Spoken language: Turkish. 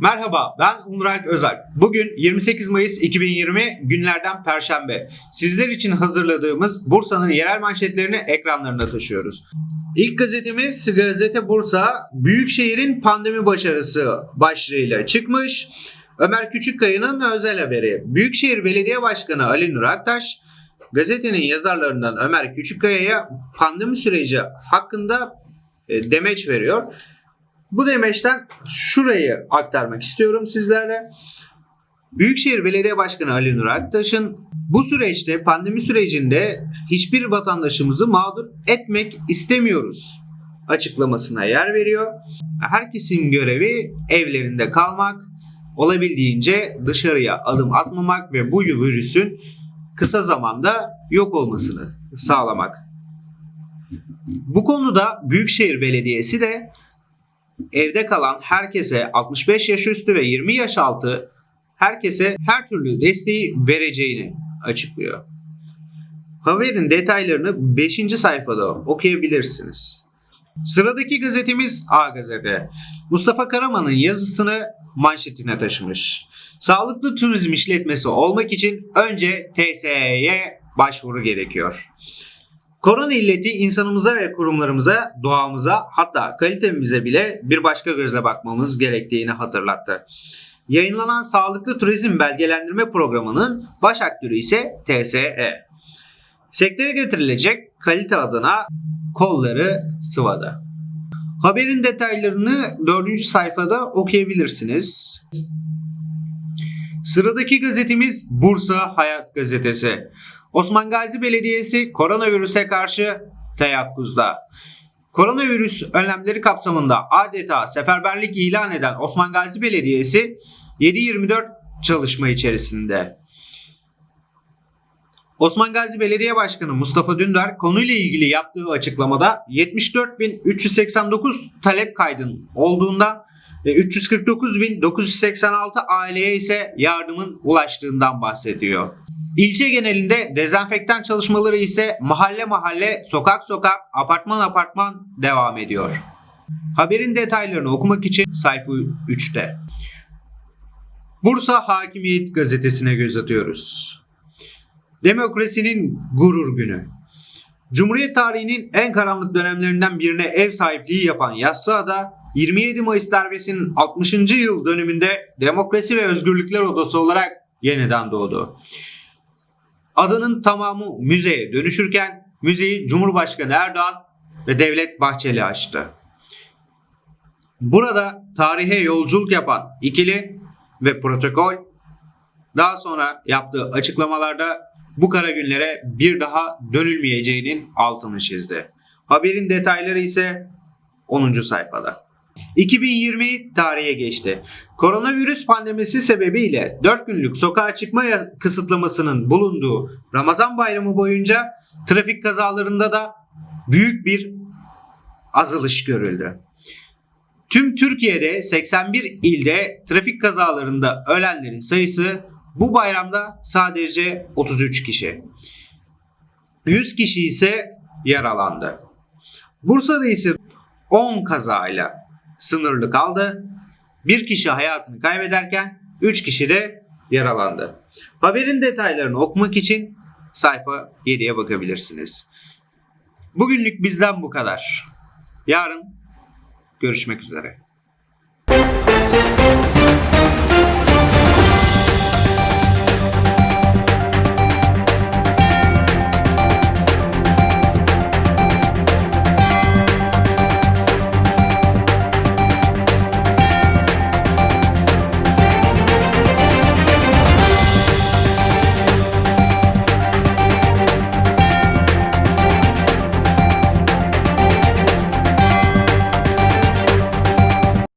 Merhaba ben Onur Özel. Bugün 28 Mayıs 2020 günlerden Perşembe. Sizler için hazırladığımız Bursa'nın yerel manşetlerini ekranlarına taşıyoruz. İlk gazetemiz Gazete Bursa Büyükşehir'in pandemi başarısı başlığıyla çıkmış. Ömer Küçükkaya'nın özel haberi. Büyükşehir Belediye Başkanı Ali Nur Aktaş gazetenin yazarlarından Ömer Küçükkaya'ya pandemi süreci hakkında e, demeç veriyor. Bu demeçten şurayı aktarmak istiyorum sizlerle. Büyükşehir Belediye Başkanı Ali Nur Aktaş'ın bu süreçte pandemi sürecinde hiçbir vatandaşımızı mağdur etmek istemiyoruz açıklamasına yer veriyor. Herkesin görevi evlerinde kalmak, olabildiğince dışarıya adım atmamak ve bu virüsün kısa zamanda yok olmasını sağlamak. Bu konuda Büyükşehir Belediyesi de evde kalan herkese 65 yaş üstü ve 20 yaş altı herkese her türlü desteği vereceğini açıklıyor. Haberin detaylarını 5. sayfada okuyabilirsiniz. Sıradaki gazetemiz A Gazete. Mustafa Karaman'ın yazısını manşetine taşımış. Sağlıklı turizm işletmesi olmak için önce TSE'ye başvuru gerekiyor. Korona illeti insanımıza ve kurumlarımıza, doğamıza hatta kalitemize bile bir başka gözle bakmamız gerektiğini hatırlattı. Yayınlanan Sağlıklı Turizm Belgelendirme Programı'nın baş aktörü ise TSE. Sektöre getirilecek kalite adına kolları sıvadı. Haberin detaylarını 4. sayfada okuyabilirsiniz. Sıradaki gazetemiz Bursa Hayat Gazetesi. Osman Gazi Belediyesi koronavirüse karşı teyakkuzda. Koronavirüs önlemleri kapsamında adeta seferberlik ilan eden Osman Gazi Belediyesi 7-24 çalışma içerisinde. Osman Gazi Belediye Başkanı Mustafa Dündar konuyla ilgili yaptığı açıklamada 74.389 talep kaydın olduğundan ve 349.986 aileye ise yardımın ulaştığından bahsediyor. İlçe genelinde dezenfektan çalışmaları ise mahalle mahalle, sokak sokak, apartman apartman devam ediyor. Haberin detaylarını okumak için sayfa 3'te. Bursa Hakimiyet Gazetesi'ne göz atıyoruz. Demokrasinin gurur günü. Cumhuriyet tarihinin en karanlık dönemlerinden birine ev sahipliği yapan Yassıada 27 Mayıs darbesinin 60. yıl dönümünde Demokrasi ve Özgürlükler Odası olarak yeniden doğdu. Adının tamamı müzeye dönüşürken müzeyi Cumhurbaşkanı Erdoğan ve Devlet Bahçeli açtı. Burada tarihe yolculuk yapan ikili ve protokol daha sonra yaptığı açıklamalarda bu kara günlere bir daha dönülmeyeceğinin altını çizdi. Haberin detayları ise 10. sayfada. 2020 tarihe geçti. Koronavirüs pandemisi sebebiyle 4 günlük sokağa çıkma kısıtlamasının bulunduğu Ramazan bayramı boyunca trafik kazalarında da büyük bir azalış görüldü. Tüm Türkiye'de 81 ilde trafik kazalarında ölenlerin sayısı bu bayramda sadece 33 kişi. 100 kişi ise yaralandı. Bursa'da ise 10 kazayla sınırlı kaldı. Bir kişi hayatını kaybederken 3 kişi de yaralandı. Haberin detaylarını okumak için sayfa 7'ye bakabilirsiniz. Bugünlük bizden bu kadar. Yarın görüşmek üzere.